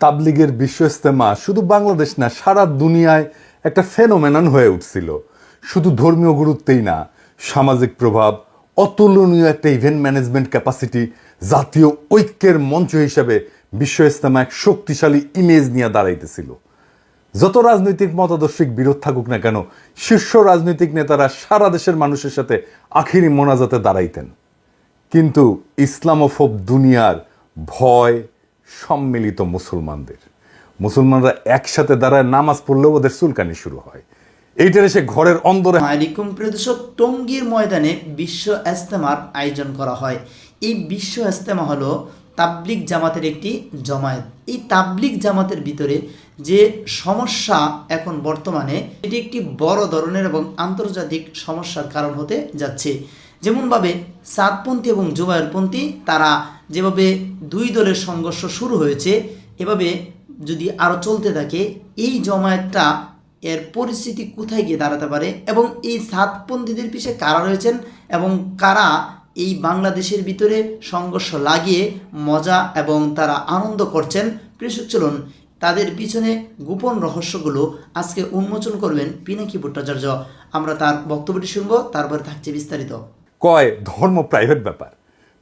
তাবলিগের বিশ্ব ইস্তেমা শুধু বাংলাদেশ না, সারা দুনিয়ায় একটা ফেনোমেনন হয়ে উঠছিল। শুধু ধর্মীয় গুরুত্বেই না, সামাজিক প্রভাব, অতুলনীয় একটা ইভেন্ট ম্যানেজমেন্ট ক্যাপাসিটি জাতীয় ঐক্যের মঞ্চ হিসেবে বিশ্ব ইস্তেমা এক শক্তিশালী ইমেজ নিয়ে দাঁড়াইতেছিল। যত রাজনৈতিক মতাদর্শিক বিরোধ থাকুক না কেন, শীর্ষ রাজনৈতিক নেতারা সারা দেশের মানুষের সাথে আখিরি মোনাজাতে দাঁড়াইতেন। কিন্তু ইসলামোফোব দুনিয়ার ভয় সম্মিলিত মুসলমানদের। মুসলমানরা একসাথে দাঁড়ায় নামাজ পড়লেও ওদের চুলকানি শুরু হয়। এইটার এসে ঘরের অন্দরে আলাইকুম প্রিয় দর্শক টঙ্গীর ময়দানে বিশ্ব ইস্তেমার আয়োজন করা হয়। এই বিশ্ব ইস্তেমা হলো তাবলিগ জামাতের একটি জমায়েত। এই তাবলিগ জামাতের ভিতরে যে সমস্যা এখন বর্তমানে, এটি একটি বড় ধরনের এবং আন্তর্জাতিক সমস্যার কারণ হতে যাচ্ছে। যেমনভাবে সাতপন্থী এবং জুবায়েরপন্থী তারা যেভাবে দুই দলের সংঘর্ষ শুরু হয়েছে, এভাবে যদি আরও চলতে থাকে, এই জমায়েতটা এর পরিস্থিতি কোথায় গিয়ে দাঁড়াতে পারে এবং এই সাতপন্থীদের পিছিয়ে কারা রয়েছেন এবং কারা এই বাংলাদেশের ভিতরে সংঘর্ষ লাগিয়ে মজা এবং তারা আনন্দ করছেন? কৃষক চলুন তাদের পিছনে গোপন রহস্যগুলো আজকে উন্মোচন করবেন পিনাকি ভট্টাচার্য। আমরা তার বক্তব্যটি শুনব, তারপরে থাকছে বিস্তারিত। কয় ধর্ম প্রাইভেট ব্যাপার।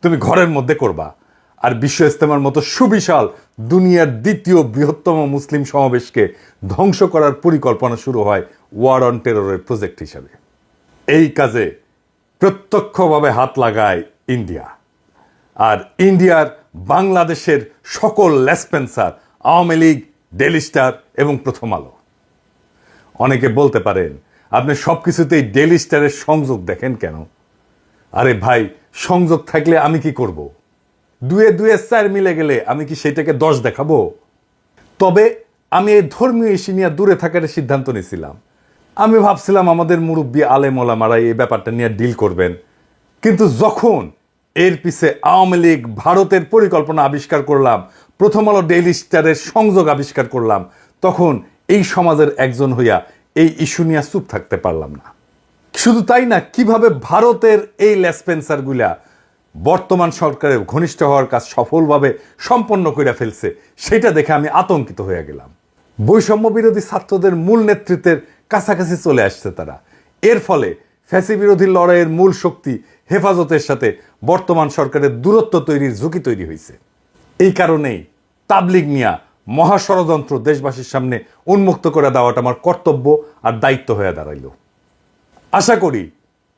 তুমি ঘরের মধ্যে করবা। আর বিশ্ব ইস্তেমার মতো সুবিশাল দুনিয়ার দ্বিতীয় বৃহত্তম মুসলিম সমাবেশকে ধ্বংস করার পরিকল্পনা শুরু হয় ওয়ার অন টেররের প্রজেক্ট হিসাবে। এই কাজে প্রত্যক্ষভাবে হাত লাগায় ইন্ডিয়া। আর ইন্ডিয়ার বাংলাদেশের সকল লেসপেন্সার, আওয়ামী লীগ ডেলি স্টার এবং প্রথম আলো। অনেকে বলতে পারেন, আপনি সব কিছুতেই ডেলি স্টারের সংযোগ দেখেন কেন? আরে ভাই, সংযোগ থাকলে আমি কি করব? দুয়ে দুয়ে চার মিলে গেলে আমি কি সেটাকে দশ দেখাবো? তবে আমি এই ধর্মীয় ইস্যু নিয়ে দূরে থাকার সিদ্ধান্ত নিয়েছিলাম। আমি ভাবছিলাম আমাদের মুরব্বী আলেম ওলামারা এই ব্যাপারটা নিয়ে ডিল করবেন। কিন্তু যখন এর পিছে আওয়ামী লীগ ভারতের পরিকল্পনা আবিষ্কার করলাম, প্রথম আলো ডেইলি স্টারের সংযোগ আবিষ্কার করলাম, তখন এই সমাজের একজন হইয়া এই ইস্যু নিয়ে চুপ থাকতে পারলাম না। শুধু তাই না, কীভাবে ভারতের এই লেসপেন্সারগুলা বর্তমান সরকারের ঘনিষ্ঠ হওয়ার কাজ সফলভাবে সম্পন্ন করে ফেলছে, সেটা দেখে আমি আতঙ্কিত হয়ে গেলাম। বৈষম্য বিরোধী ছাত্রদের মূল নেতৃত্বের কাছাকাছি চলে আসছে তারা। এর ফলে ফ্যাসি বিরোধী লড়াইয়ের মূল শক্তি হেফাজতের সাথে বর্তমান সরকারের দূরত্ব তৈরির ঝুঁকি তৈরি হয়েছে এই কারণেই তাবলিগ মিয়া মহাষড়যন্ত্র দেশবাসীর সামনে উন্মুক্ত করে দেওয়াটা আমার কর্তব্য আর দায়িত্ব হয়ে দাঁড়াইলো। আশা করি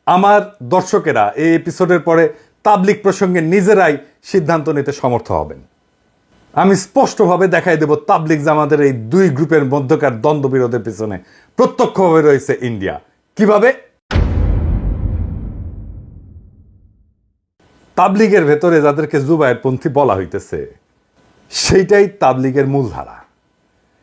আমার দর্শকেরা এই এপিসোডের পরে তাবলিক প্রসঙ্গে নিজেরাই সিদ্ধান্ত নিতে সমর্থ হবেন। আমি স্পষ্টভাবে দেখাই দেব তাবলিক জামাতের এই দুই গ্রুপের মধ্যকার দ্বন্দ্ব বিরোধের পিছনে প্রত্যক্ষভাবে রয়েছে ইন্ডিয়া। কীভাবে? তাবলিগের ভেতরে যাদেরকে জুবায়ের পন্থী বলা হইতেছে, সেইটাই তাবলিগের মূলধারা।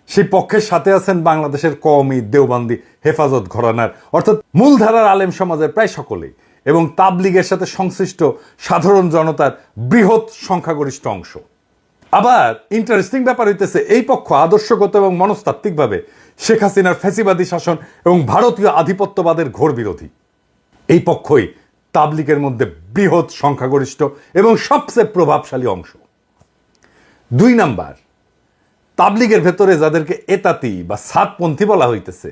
সেই পক্ষের সাথে আছেন বাংলাদেশের কওমি দেওবান্দি হেফাজত ঘরানার, অর্থাৎ মূলধারার আলেম সমাজের প্রায় সকলেই, এবং তাবলিগের সাথে সংশ্লিষ্ট সাধারণ জনতার বৃহৎ সংখ্যাগরিষ্ঠ অংশ। আবার ইন্টারেস্টিং ব্যাপার হইতেছে, এই পক্ষ আদর্শগত এবং মনস্তাত্ত্বিকভাবে শেখ হাসিনার ফ্যাসিবাদী শাসন এবং ভারতীয় আধিপত্যবাদের ঘোর বিরোধী। এই পক্ষই তাবলিগের মধ্যে বৃহৎ সংখ্যাগরিষ্ঠ এবং সবচেয়ে প্রভাবশালী অংশ। দুই নাম্বার তাবলিগের ভেতরে যাদেরকে এতাতি বা সাতপন্থী বলা হইতেছে,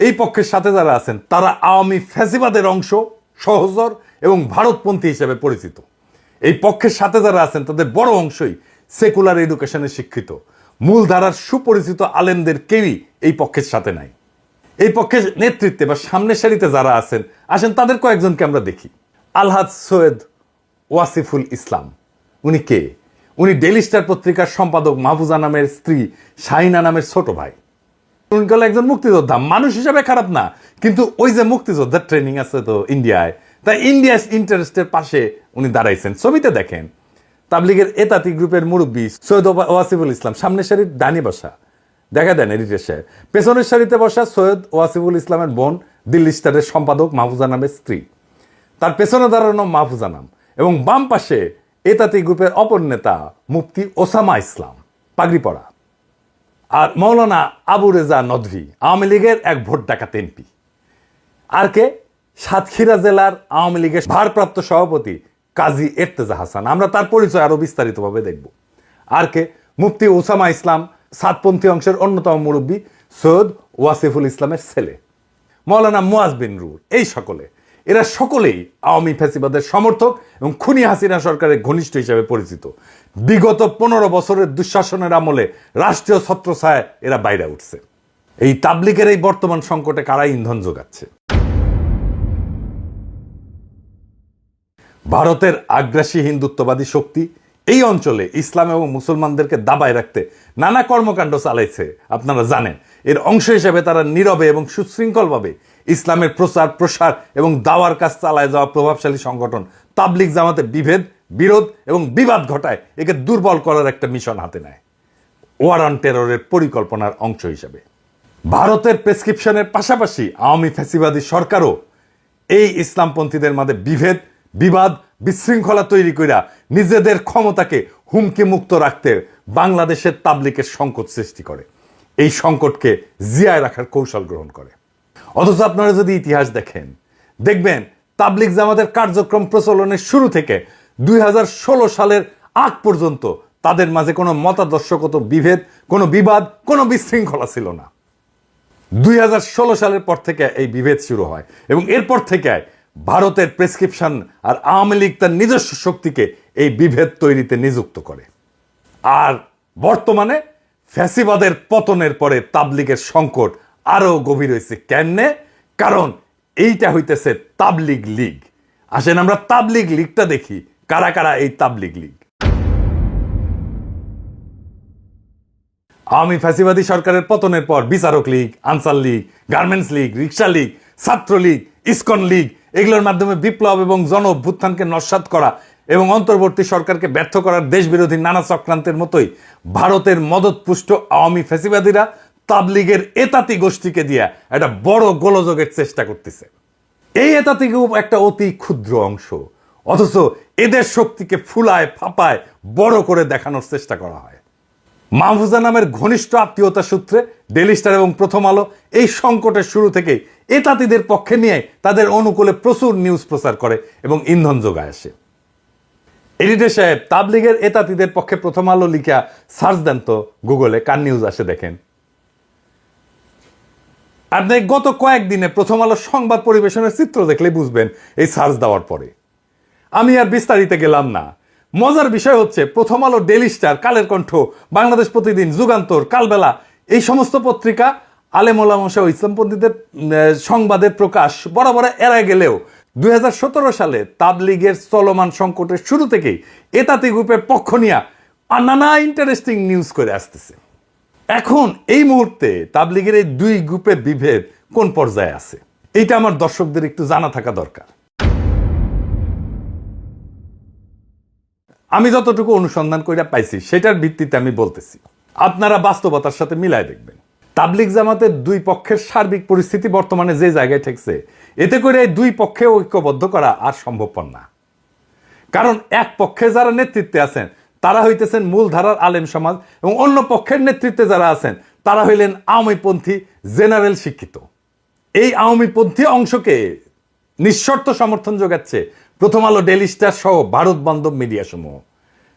এই পক্ষের সাথে যারা আছেন, তারা আওয়ামী ফ্যাসিবাদের অংশ সহজর এবং ভারতপন্থী হিসেবে পরিচিত। এই পক্ষের সাথে যারা আছেন, তাদের বড় অংশই সেকুলার এডুকেশনে শিক্ষিত। মূলধারার সুপরিচিত আলেমদের কেউই এই পক্ষের সাথে নাই। এই পক্ষের নেতৃত্বে বা সামনের সারিতে যারা আছেন, আসেন, তাদের কয়েকজনকে আমরা দেখি। আলহাজ সৈয়দ ওয়াসিফুল ইসলাম। উনি কে? উনি ডেলি স্টার পত্রিকার সম্পাদক মাহফুজা নামের স্ত্রী শাহিনা নামের ছোট ভাই। গেল একজন মুক্তিযোদ্ধা। মানুষ হিসাবে খারাপ না, কিন্তু ওই যে মুক্তিযোদ্ধার ট্রেনিং আছে তো ইন্ডিয়ায় তাই ইন্ডিয়া ইন্টারেস্টের পাশে উনি দাঁড়াইছেন। ছবিতে দেখেন, তাবলিগের এতাতি গ্রুপের মুরব্বী সৈয়দ ওয়াসিফুল ইসলাম, সামনের সারির ডানি বসা। দেখা দেন এডিটের পেছনের সারিতে বসা সৈয়দ ওয়াসিফুল ইসলামের বোন, দিল্লি স্টারের সম্পাদক মাহফুজা নামের স্ত্রী। তার পেছনে দাঁড়ানো মাহফুজা নাম এবং বাম পাশে এতাতি গ্রুপের অপর নেতা মুফতি ওসামা ইসলাম পাগড়ি পড়া আর মৌলানা আবু রেজা নদভি, আওয়ামী লীগের এক ভোট ডাকাত এমপি। আর কে? সাতক্ষীরা জেলার আওয়ামী লীগের ভারপ্রাপ্ত সভাপতি কাজী এর্তেজা হাসান। আমরা তার পরিচয় আরও বিস্তারিতভাবে দেখব। আর কে? মুফতি ওসামা ইসলাম, সাতপন্থী অংশের অন্যতম মুরব্বী সৈয়দ ওয়াসিফুল ইসলামের ছেলে। মৌলানা মুয়াজ বিন রুর এই সকলে। এরা সকলেই আওয়ামী ফ্যাসিবাদের সমর্থক এবং খুনি হাসিনা সরকারের ঘনিষ্ঠ হিসেবে পরিচিত। বিগত পনেরো বছরের দুঃশাসনের আমলে রাষ্ট্রীয় ছত্রছায় এরা বাইরে উঠছে। এই তাবলিকের এই বর্তমান সংকটে কারা ইন্ধন যোগাচ্ছে? ভারতের আগ্রাসী হিন্দুত্ববাদী শক্তি এই অঞ্চলে ইসলাম এবং মুসলমানদেরকে দাবায় রাখতে নানা কর্মকাণ্ড চালাইছে। আপনারা জানেন, এর অংশ হিসেবে তারা নীরবে এবং সুশৃঙ্খলভাবে ইসলামের প্রচার, প্রসার এবং দাওয়ার কাজ চালায় যাওয়া প্রভাবশালী সংগঠন। তাবলিক জামাতে বিভেদ, বিরোধ এবং বিবাদ ঘটায়। একে দুর্বল করার একটা মিশন হাতে নেয়। ওয়ার অন টেররের পরিকল্পনার অংশ হিসেবে। ভারতের প্রেসক্রিপশনের পাশাপাশি আওয়ামী ফ্যাসিবাদী সরকারও এই ইসলামপন্থীদের মাঝে বিভেদ, বিবাদ, বিশৃঙ্খলা তৈরি কইরা নিজেদের ক্ষমতাকে হুমকি মুক্ত রাখতে বাংলাদেশের তাবলিকের সংকট সৃষ্টি করে। এই সংকটকে জিয়ায় রাখার কৌশল গ্রহণ করে। অথচ আপনারা যদি ইতিহাস দেখেন, দেখবেন তাবলিক জামাতের কার্যক্রম প্রচলনের শুরু থেকে দুই হাজার ষোলো সালের আগ পর্যন্ত তাদের মাঝে কোনো মতাদর্শগত বিভেদ, কোনো বিবাদ, কোনো বিশৃঙ্খলা ছিল না। দুই হাজার ষোলো সালের পর থেকে এই বিভেদ শুরু হয় এবং এরপর থেকে ভারতের প্রেসক্রিপশন আর আওয়ামী লীগ তার নিজস্ব শক্তিকে এই বিভেদ তৈরিতে নিযুক্ত করে। আর বর্তমানে ফ্যাসিবাদের পতনের পরে তাবলিগের সংকট আরও গভীর হয়েছে। কেমনে? কারণ এইটা হইতেছে তাবলিগ লীগ। আসেন আমরা তাবলিগ লীগটা দেখি। কারা কারা এই তাবলিগ লীগ? আওয়ামী ফ্যাসিবাদী সরকারের পতনের পর বিচারক league, Ansar league, garments league রিক্সা লীগ ছাত্রলীগ ইস্কন লীগ, এগুলোর মাধ্যমে বিপ্লব এবং জন অভ্যুত্থানকে নস্বাত করা এবং অন্তর্বর্তী সরকারকে ব্যর্থ করার দেশবিরোধী নানা চক্রান্তের মতোই ভারতের মদতপুষ্ট আওয়ামী ফ্যাসিবাদীরা তাবলিগের এতাতি গোষ্ঠীকে দিয়া একটা বড় গোলযোগের চেষ্টা করতেছে। এই এতাতিকেও একটা অতি ক্ষুদ্র অংশ। অথচ এদের শক্তিকে ফুলায়, ফাপায় বড় করে দেখানোর চেষ্টা করা হয়। মাহফুজা নামের ঘনিষ্ঠ আত্মীয়তা সূত্রে ডেলি স্টার এবং প্রথম আলো এই সংকটের শুরু থেকেই এ তাঁতিদের পক্ষে নিয়ে তাদের অনুকূলে প্রচুর নিউজ প্রচার করে এবং ইন্ধন যোগায় আসে। এডিটর সাহেব, তাবলিগের এ তাঁতিদের পক্ষে প্রথম আলো লিখা সার্চ দেন তো গুগলে, কার নিউজ আসে দেখেন। আপনি গত কয়েকদিনে প্রথম আলো সংবাদ পরিবেশনের চিত্র দেখলে বুঝবেন এই সার্চ দেওয়ার পরে। আমি আর বিস্তারিত গেলাম না। মজার বিষয় হচ্ছে, প্রথম আলো ডেলি স্টার, কালের কণ্ঠ, বাংলাদেশ প্রতিদিন, যুগান্তর, কালবেলা, এই সমস্ত পত্রিকা আলেমোলামশা ও ইসলামপন্থীদের সংবাদের প্রকাশ বরাবর এড়ায় গেলেও দুই হাজার সতেরো সালে তাবলিগের চলমান সংকটের শুরু থেকেই এতাতি গ্রুপের পক্ষ নিয়ে নানা ইন্টারেস্টিং নিউজ করে আসতেছে। এখন এই মুহূর্তে তাবলিগের এই দুই গ্রুপের বিভেদ কোন পর্যায়ে আছে? এইটা আমার দর্শকদের একটু জানা থাকা দরকার। আমি যতটুকু অনুসন্ধান করে পাইছি, সেটার ভিত্তিতে আমি বলতেছি। আপনারা বাস্তবতার সাথে মিলায় দেখবেন। তাবলিক জামাতের দুই পক্ষের সার্বিক পরিস্থিতি বর্তমানে যে জায়গায় ঠেকছে, এতে করে এই দুই পক্ষে ঐক্যবদ্ধ করা আর সম্ভবপর না। কারণ এক পক্ষে যারা নেতৃত্বে আছেন তারা হইতেছেন মূলধারার আলেম সমাজ এবং অন্য পক্ষের নেতৃত্বে যারা আছেন, তারা হইলেন আওয়ামীপন্থী জেনারেল শিক্ষিত। এই আওয়ামীপন্থী অংশকে নিঃশর্ত সমর্থন যোগাচ্ছে প্রথম আলো ডেলি স্টার সহ ভারত বান্ধব মিডিয়া সমূহ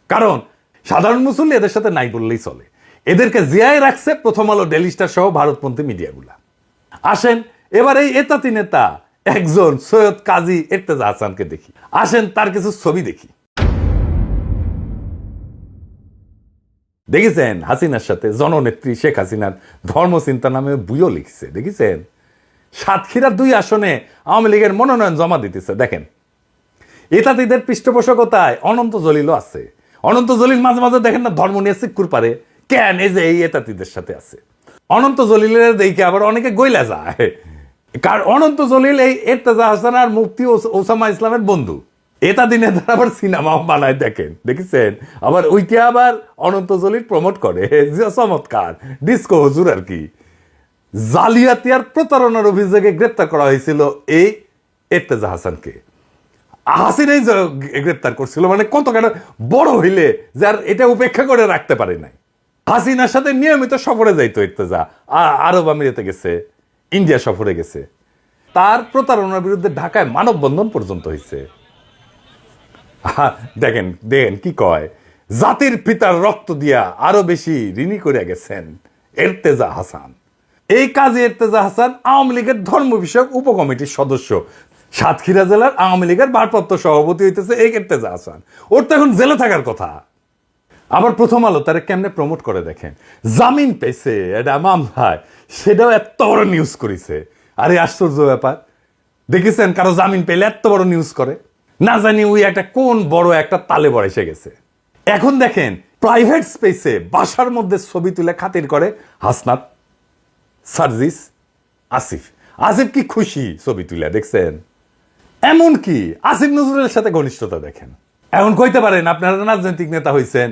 কারণ সাধারণ মুসল্লি এদের সাথে নাই বললেই চলে। এদেরকে জিয়ায় রাখছে প্রথম আলো ডেলি স্টার সহ ভারতপন্থী মিডিয়াগুলা। আসেন, এবার এই এতাতি নেতা একজন সৈয়দ কাজী এরতেজা হাসানকে দেখি। আসেন, তার কিছু ছবি দেখি। দেখেছেন? হাসিনার সাথে জননেত্রী শেখ হাসিনার ধর্মচিন্তা নামে বুইও লিখছে, দেখেছেন? সাতক্ষীরার দুই আসনে আওয়ামী লীগের মনোনয়ন জমা দিতেছে, দেখেন। এতাতিদের পৃষ্ঠপোষকতায় অনন্ত জলিলও আছে। অনন্ত জলিল মাঝে মাঝে দেখেন না, ধর্ম নিয়ে সিক্কুর পারে। কেন এই যে এই এতাতিদের সাথে আছে? অনন্ত জলিলের দেখে আবার অনেকে গইলা যায়। কারণ অনন্ত জলিল এই এরতেজা হাসান আর মুফতি ওসামা ইসলামের বন্ধু। এটা দিনে তারা আবার সিনেমাও বানায় দেখেন, দেখেছেন? আবার ওইটা আবার অনন্ত জলিল প্রমোট করে। চমৎকার। ডিস্কো হুজুর আর কি। জালিয়াতি আর প্রতারণার অভিযোগে গ্রেপ্তার করা হয়েছিল এই এরতেজা হাসানকে। হাসিনাই গ্রেপ্তার করছিল মানে কত কেন বড় হইলে যার এটা উপেক্ষা করে রাখতে পারে নাই। হাসিনার সাথে নিয়মিত সফরে যাইতো ইর্তেজা আরব আমিরাতে গেছে, ইন্ডিয়া সফরে গেছে। তার প্রতারণার বিরুদ্ধে ঢাকায় মানববন্ধন পর্যন্ত হয়েছে দেখেন দেখেন, কি কয়? জাতির পিতার রক্ত দিয়া আরও বেশি ঋণী করে গেছেন এরতেজা হাসান। এই কাজে এরতেজা হাসান আওয়ামী লীগের ধর্ম বিষয়ক উপকমিটির সদস্য। সাতক্ষীরা জেলার আওয়ামী লীগের ভারপ্রাপ্ত সভাপতি হইতেছে এই এরতেজা হাসান। ওর তো এখন জেলে থাকার কথা। আবার প্রথম আলো তারা কেমনে প্রমোট করে দেখেন? জামিন পেয়েছে, এটা মামলায়। সেটাও এত বড় নিউজ করেছে। আরে আশ্চর্য ব্যাপার। দেখেছেন কারও জামিন পেলে এত বড় নিউজ করে? না জানি ওই একটা কোন বড় একটা তালে বড় এসে গেছে। এখন দেখেন প্রাইভেট স্পেসে বাসার মধ্যে ছবি তুলে খাতির করে হাসনাত, সার্জিস, আসিফ। আসিফ কি খুশি ছবি তুলে, দেখছেন? এমন কি, আসিফ নজরুলের সাথে ঘনিষ্ঠতা দেখেন। এখন কইতে পারেন, আপনারা রাজনৈতিক নেতা হয়েছেন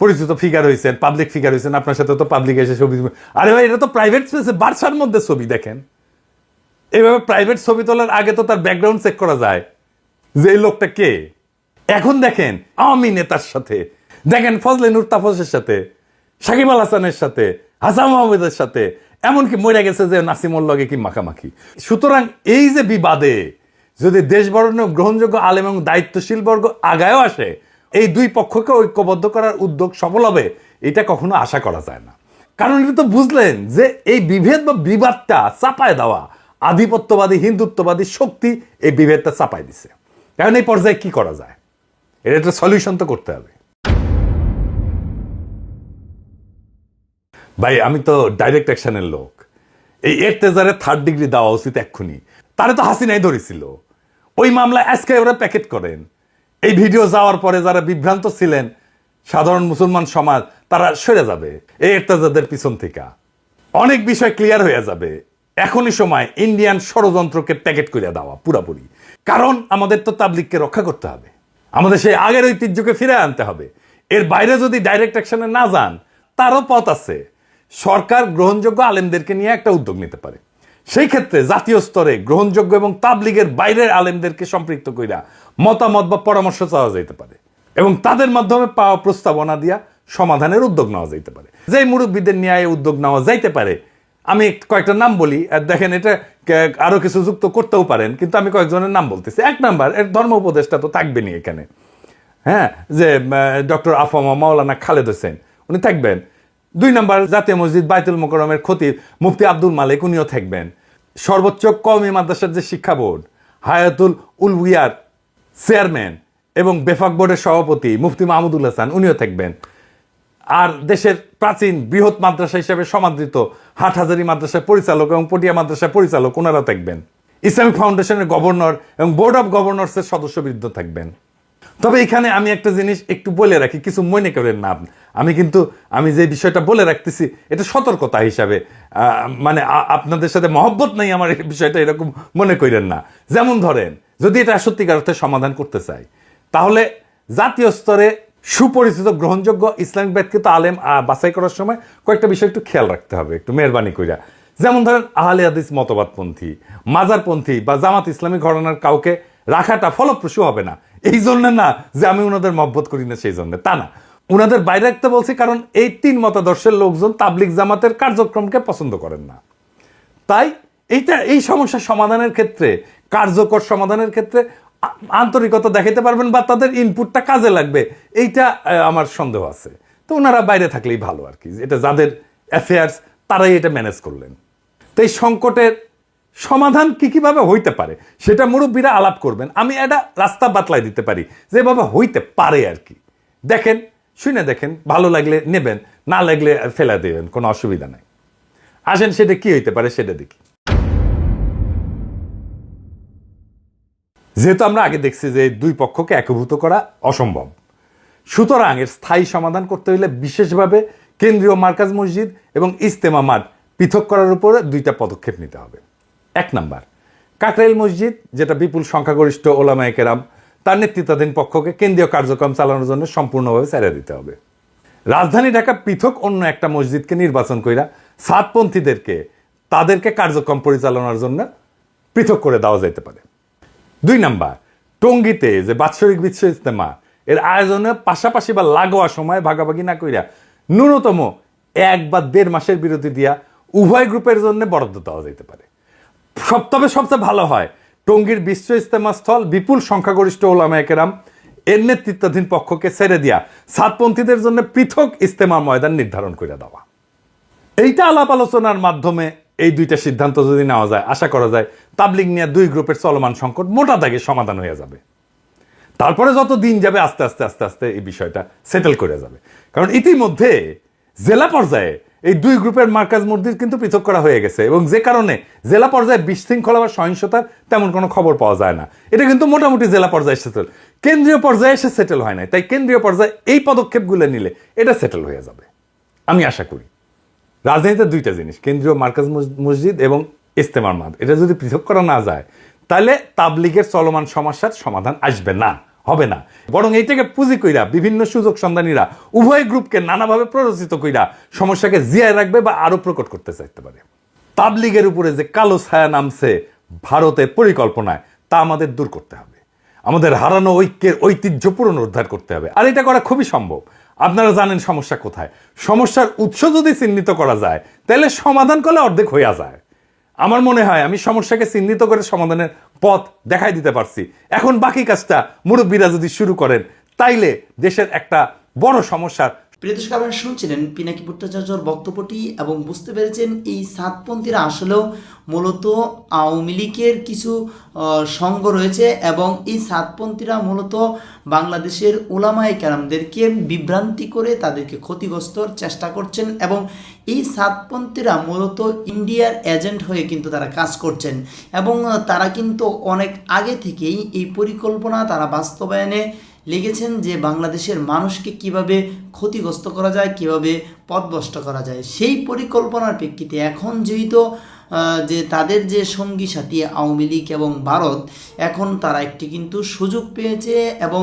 পরিচিত ফিগার হয়েছেন পাবলিক ফিগার হয়েছেন আপনার সাথে তো পাবলিক এসে ছবি। আরে ভাই এটা তো প্রাইভেট স্পেসে বাসার মধ্যে ছবি দেখেন। এইভাবে প্রাইভেট ছবি তোলার আগে তো তার ব্যাকগ্রাউন্ড চেক করা যায়। যে লোকটা কে? এখন দেখেন আওয়ামী নেতার সাথে। দেখেন ফজলে নুর তাফসের সাথে, সাকিব আল হাসানের সাথে, হাসান মাহমুদের সাথে। এমনকি মরে গেছে যে নাসিমুল লগে কি মাখামাখি। সুতরাং এই যে বিবাদে যদি দেশ বরণ্য গ্রহণযোগ্য আলেম এবং দায়িত্বশীল বর্গ আগায়ও আসে, এই দুই পক্ষকে ঐক্যবদ্ধ করার উদ্যোগ সফল হবে, এটা কখনো আশা করা যায় না। কারণ এটা তো বুঝলেন যে এই বিভেদ বা বিবাদটা চাপায় দেওয়া, আধিপত্যবাদী, হিন্দুত্ববাদী শক্তি এই বিভেদটা চাপায় দিছে। কারণ এই পর্যায়ে কি করা যায়? এটা একটা সলিউশন তো করতে হবে। ভাই, আমি তো ডাইরেক্ট অ্যাকশনের লোক। এই এরতেজারে থার্ড ডিগ্রি দেওয়া উচিত এক্ষুনি। তারে তো হাসিনাই ধরেছিল। ওই মামলা আজকে ওরা প্যাকেট করেন। এই ভিডিও যাওয়ার পরে যারা বিভ্রান্ত ছিলেন, সাধারণ মুসলমান সমাজ, তারা সরে যাবে এই এরতেজাদের পিছন থেকে। অনেক বিষয় ক্লিয়ার হয়ে যাবে। এখনই সময় ইন্ডিয়ান ষড়যন্ত্রকে প্যাকেট করে দেওয়া, পুরাপুরি। কারণ আমাদের তো তাবলিককে রক্ষা করতে হবে। আমাদের সেই আগের ঐতিহ্যকে ফিরে আনতে হবে। এর বাইরে যদি ডাইরেক্ট অ্যাকশনে না যান, তারও পথ আছে। সরকার গ্রহণযোগ্য আলেমদেরকে নিয়ে একটা উদ্যোগ নিতে পারে। সেই ক্ষেত্রে জাতীয় স্তরে গ্রহণযোগ্য এবং তাবলিগের বাইরের আলেমদেরকে সম্পৃক্ত কইরা মতামত বা পরামর্শ চাওয়া যাইতে পারে এবং তাদের মাধ্যমে পাওয়া প্রস্তাবনা দিয়া সমাধানের উদ্যোগ নেওয়া যাইতে পারে। যেই মুরব্বীদের নিয়ে উদ্যোগ নেওয়া যাইতে পারে আমি কয়েকটা নাম বলি, আর দেখেন এটা কে- আরও কিছু যুক্ত করতেও পারেন, কিন্তু আমি কয়েকজনের নাম বলতেছি। এক নাম্বার, এর ধর্ম উপদেষ্টা তো থাকবেনি এখানে। হ্যাঁ যে ডক্টর আফামা মাওলানা খালেদ হোসেন, উনি থাকবেন। দুই নম্বর, জাতীয় মসজিদ বাইতুল মোকরমের খতিব মুফতি আব্দুল মালিক, উনিও থাকবেন। সর্বোচ্চ কওমি মাদ্রাসার যে শিক্ষা বোর্ড, হায়াতুল উলউইয়ার চেয়ারম্যান এবং বেফাক বোর্ডের সভাপতি মুফতি মাহমুদুল হাসান, উনিও থাকবেন। আর দেশের প্রাচীন বৃহৎ মাদ্রাসা হিসেবে সমাদৃত হাটহাজারি মাদ্রাসার পরিচালক এবং পটিয়া মাদ্রাসার পরিচালক, ওনারা থাকবেন। ইসলামিক ফাউন্ডেশনের গভর্নর এবং বোর্ড অফ গভর্নর্সের সদস্যবৃন্দ থাকবেন। তবে এখানে আমি একটা জিনিস একটু বলে রাখি, কিছু মনে করেন না আমি কিন্তু, আমি যে বিষয়টা বলে রাখতেছি, এটা সতর্কতা হিসাবে মানে আপনাদের সাথে মহব্বত নাই আমার এই বিষয়টা এরকম মনে করেন না। যেমন ধরেন, যদি এটা সত্যিকার অর্থে সমাধান করতে চাই, তাহলে জাতীয় স্তরে সুপরিচিত, গ্রহণযোগ্য, ইসলামিক ব্যাখ্যিত আলেম বাছাই করার সময় কয়েকটা বিষয় একটু খেয়াল রাখতে হবে, একটু মেহরবানি কইরা। যেমন ধরেন, আহলে হাদিস মতবাদপন্থী, মাজারপন্থী বা জামাত ইসলামী ঘটনার কাউকে রাখাটা ফলপ্রসূ হবে না। এই জন্য না যে আমি ওনাদের মহব্বত করি না, সেই জন্য। তা না। ওনাদের বাইরে রাখতে বলছি কারণ এই তিন মতাদর্শের লোকজন তাবলিক জামাতের কার্যক্রমকে পছন্দ করেন না। তাই এইটা, এই সমস্যার সমাধানের ক্ষেত্রে, কার্যকর সমাধানের ক্ষেত্রে আন্তরিকতা দেখাতে পারবেন বা তাদের ইনপুটটা কাজে লাগবে, এইটা আমার সন্দেহ আছে। তো ওনারা বাইরে থাকলেই ভালো আর কি। এটা যাদের অ্যাফেয়ার্স তারাই এটা ম্যানেজ করলেন। তো এই সংকটের সমাধান কি কীভাবে হইতে পারে, সেটা মুরব্বীরা আলাপ করবেন। আমি এটা রাস্তা বাতলাই দিতে পারি যেভাবে হইতে পারে আর কি। দেখেন, শুনে দেখেন, ভালো লাগলে নেবেন, না লাগলে ফেলা দেবেন, কোনো অসুবিধা নাই। আসেন, সেটা কি হইতে পারে সেটা দেখি। যেহেতু আমরা আগে দেখছি যে দুই পক্ষকে একীভূত করা অসম্ভব। সুতরাং এর স্থায়ী সমাধান করতে হলে বিশেষভাবে কেন্দ্রীয় মার্কাজ মসজিদ এবং ইস্তেমা মাঠ পৃথক করার উপরে দুইটা পদক্ষেপ নিতে হবে। এক নাম্বার, কাকরাইল মসজিদ, যেটা বিপুল সংখ্যাগরিষ্ঠ ওলামায়ে কেরাম, তার নেতৃত্বাধীন পক্ষকে কেন্দ্রীয় কার্যক্রম চালানোর জন্য সম্পূর্ণভাবে ছেড়ে দিতে হবে। রাজধানী ঢাকা পৃথক অন্য একটা মসজিদকে নির্বাচন কইরা সাতপন্থীদেরকে, তাদেরকে কার্যক্রম পরিচালনার জন্য পৃথক করে দেওয়া যেতে পারে। দুই নাম্বার, টঙ্গিতে যে বাৎসরিক বিশ্ব ইজতেমা এর আয়োজনে পাশাপাশি বা লাগোয়া সময় ভাগাভাগি না কইরা ন্যূনতম এক বা দেড় মাসের বিরতি দিয়া উভয় গ্রুপের জন্য বরাদ্দ দেওয়া যেতে পারে। সব, তবে সবচেয়ে ভালো হয়, টঙ্গীর বিশ্ব ইজতেমা স্থল বিপুল সংখ্যাগরিষ্ঠ ওলামা কেরাম এর নেতৃত্বাধীন পক্ষকে ছেড়ে দিয়া সাতপন্থীদের জন্য পৃথক ইস্তেমার ময়দান নির্ধারণ করে দেওয়া। এইটা আলাপ আলোচনার মাধ্যমে এই দুইটা সিদ্ধান্ত যদি নেওয়া যায়, আশা করা যায়, তাবলিগ নিয়ে দুই গ্রুপের চলমান সংকট মোটা দাগে সমাধান হয়ে যাবে। তারপরে যত দিন যাবে, আস্তে আস্তে আস্তে আস্তে এই বিষয়টা সেটেল করে যাবে। কারণ ইতিমধ্যে জেলা পর্যায়ে এই দুই গ্রুপের মার্কাজ মসজিদ কিন্তু পৃথক করা হয়ে গেছে এবং যে কারণে জেলা পর্যায়ে বিশৃঙ্খলা বা সহিংসতার তেমন কোনো খবর পাওয়া যায় না। এটা কিন্তু মোটামুটি জেলা পর্যায়ে সেটেল কেন্দ্রীয় পর্যায়ে এসে সেটেল হয় নাই। তাই কেন্দ্রীয় পর্যায়ে এই পদক্ষেপগুলো নিলে এটা সেটেল হয়ে যাবে। আমি আশা করি। রাজনীতিতে দুইটা জিনিস, কেন্দ্রীয় মার্কাজ মসজিদ এবং ইস্তেমার মাদ এটা যদি পৃথক করা না যায়, তাহলে তাবলিগের চলমান সমস্যার সমাধান আসবে না, হবে না। বরং এইটাকে পুঁজি কইরা, বিভিন্ন সুযোগ সন্ধানীরা, উভয় গ্রুপকে নানাভাবে প্ররোচিত কইরা সমস্যাকে জিয়ায় রাখবে বা আরও প্রকট করতে চাইতে পারে। তাবলিগের উপরে যে কালো ছায়া নামছে ভারতের পরিকল্পনায়, তা আমাদের দূর করতে হবে। আমাদের হারানো ঐক্যের ঐতিহ্য পুনরুদ্ধার করতে হবে। আর এটা করা খুবই সম্ভব। আপনারা জানেন সমস্যা কোথায়। সমস্যার উৎস যদি চিহ্নিত করা যায়, তাহলে সমাধান করলে অর্ধেক হইয়া যায়। আমার মনে হয় আমি সমস্যাকে চিহ্নিত করে সমাধানের পথ দেখাই দিতে পারছি। এখন বাকি কাজটা মুরব্বীরা যদি শুরু করেন, তাইলে দেশের একটা বড় সমস্যার প্রিয় দর্শক, আপনারা শুনছিলেন পিনাকি ভট্টাচার্যর বক্তব্যটি এবং বুঝতে পেরেছেন এই সাতপন্থীরা আসলেও মূলত আওয়ামী লীগের কিছু সঙ্গ রয়েছে এবং এই সাতপন্থীরা মূলত বাংলাদেশের ওলামায় কেরামদেরকে বিভ্রান্তি করে তাদেরকে ক্ষতিগ্রস্তর চেষ্টা করছেন এবং এই সাতপন্থীরা মূলত ইন্ডিয়ার এজেন্ট হয়ে কিন্তু তারা কাজ করছেন এবং তারা কিন্তু অনেক আগে থেকেই এই পরিকল্পনা তারা বাস্তবায়নে লেগেছেন যে বাংলাদেশের মানুষকে কীভাবে ক্ষতিগ্রস্ত করা যায়, কীভাবে পথভ্রষ্ট করা যায়, সেই পরিকল্পনার প্রেক্ষিতে এখন যেহেতু যে তাদের যে সঙ্গী সাথী আওয়ামী লীগ এবং ভারত, এখন তারা একটি কিন্তু সুযোগ পেয়েছে এবং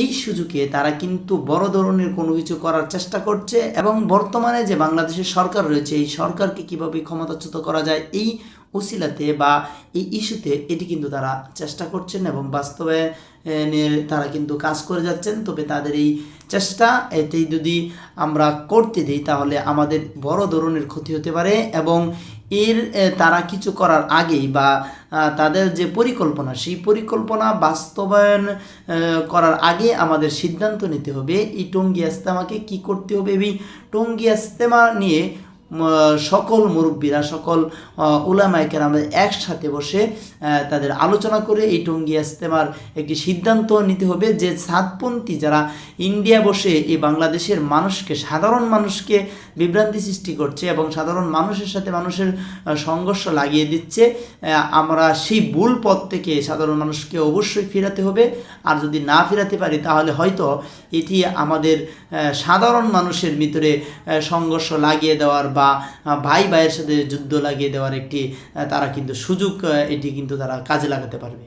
এই সুযোগে তারা কিন্তু বড় ধরনের কোনো কিছু করার চেষ্টা করছে এবং বর্তমানে যে বাংলাদেশের সরকার রয়েছে, এই সরকারকে কীভাবে ক্ষমতাচ্যুত করা যায়, এই উসিলাতে বা এই ইস্যুতে এটি কিন্তু তারা চেষ্টা করছেন এবং বাস্তবে তারা কিন্তু কাজ করে যাচ্ছেন। তবে তাদের এই চেষ্টা এতেই যদি আমরা করতে দিই তাহলে আমাদের বড় ধরনের ক্ষতি হতে পারে এবং এর তারা কিছু করার আগেই বা তাদের যে পরিকল্পনা, সেই পরিকল্পনা বাস্তবায়ন করার আগে আমাদের সিদ্ধান্ত নিতে হবে। এই টঙ্গী ইস্তেমাকে কি করতে হবে? এই টঙ্গী ইস্তেমা নিয়ে সকল মুরব্বীরা, সকল উলামাইকের আমরা একসাথে বসে তাদের আলোচনা করে এই টঙ্গী ইস্তেমার একটি সিদ্ধান্ত নিতে হবে যে সাতপন্থী যারা ইন্ডিয়া বসে এই বাংলাদেশের মানুষকে, সাধারণ মানুষকে বিভ্রান্তি সৃষ্টি করছে এবং সাধারণ মানুষের সাথে মানুষের সংঘর্ষ লাগিয়ে দিচ্ছে আমরা সেই ভুল পথ থেকে সাধারণ মানুষকে অবশ্যই ফেরাতে হবে। আর যদি না ফেরাতে পারি, তাহলে হয়তো এটি আমাদের সাধারণ মানুষের ভিতরে সংঘর্ষ লাগিয়ে দেওয়ার বা আহ, ভাই ভাইয়ের সাথে যুদ্ধ লাগিয়ে দেওয়ার একটি তারা কিন্তু সুযোগ এটি কিন্তু তারা কাজে লাগাতে পারবে।